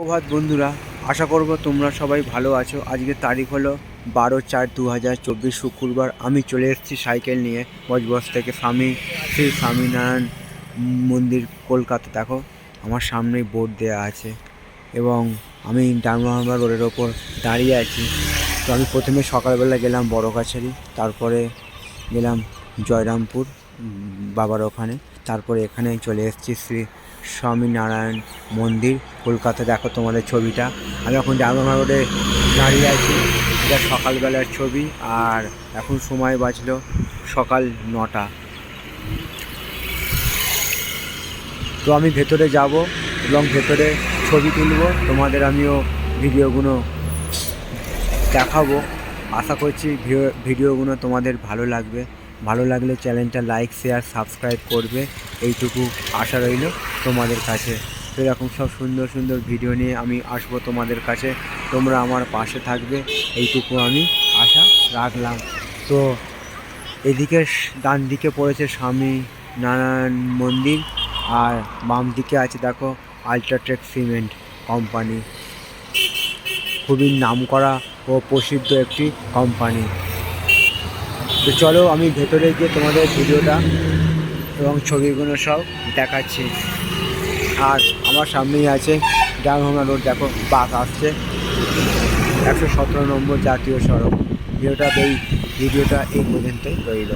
প্রভাত বন্ধুরা। আশা করব তোমরা সবাই ভালো আছো। আজকে তারিখ হলো বারো চার দু হাজার চব্বিশ শুক্রবার। আমি চলে এসেছি সাইকেল নিয়ে বজবজ থেকে স্বামী, শ্রী স্বামীনারায়ণ মন্দির কলকাতা। দেখো, আমার সামনেই বোর্ড দেওয়া আছে এবং আমি ডানবাংলা রোডের ওপর দাঁড়িয়ে আছি। তো আমি প্রথমে সকালবেলা গেলাম বড় কাছারি, তারপরে গেলাম জয়রামপুর বাবার ওখানে। তারপরে এখানে চলে এসেছি শ্রী স্বামীনারায়ণ মন্দির, কলকাতা। দেখো তোমাদের ছবিটা। আমি এখন ডানবাংলা রোডে দাঁড়িয়ে আছি। এটা সকালবেলার ছবি আর এখন সময় বাজলো সকাল নটা। তো আমি ভেতরে যাব এবং ভেতরে ছবি তুলব। তোমাদের আমিও ভিডিওগুলো দেখাবো। আশা করছি ভিডিও- ভিডিওগুলো তোমাদের ভালো লাগবে। ভালো লাগলে চ্যানেলটা লাইক, শেয়ার, সাবস্ক্রাইব করবে। এইটুকু আশা রইল। তোমাদের কাছে। তো এরকম সব সুন্দর সুন্দর ভিডিও নিয়ে আমি আসব তোমাদের কাছে। তোমরা আমার পাশে থাকবে, এইটুকু আমি আশা রাখলাম। তো এদিকে ডান দিকে পড়েছে স্বামী নারায়ণ মন্দির, আর বাম দিকে আছে দেখো আল্ট্রাটেক সিমেন্ট কোম্পানি খুবই নামকরা ও প্রসিদ্ধ একটি কোম্পানি তো চলো আমি ভেতরে গিয়ে তোমাদের ভিডিওটা এবং ছবিগুলো সব দেখাচ্ছি। আর আমার সামনেই আছে। ডানভাঙা রোড, দেখো, বাস আসছে। একশো সতেরো নম্বর জাতীয় সড়ক। ভিডিওটা এই ভিডিওটা এই পর্যন্তই রইল।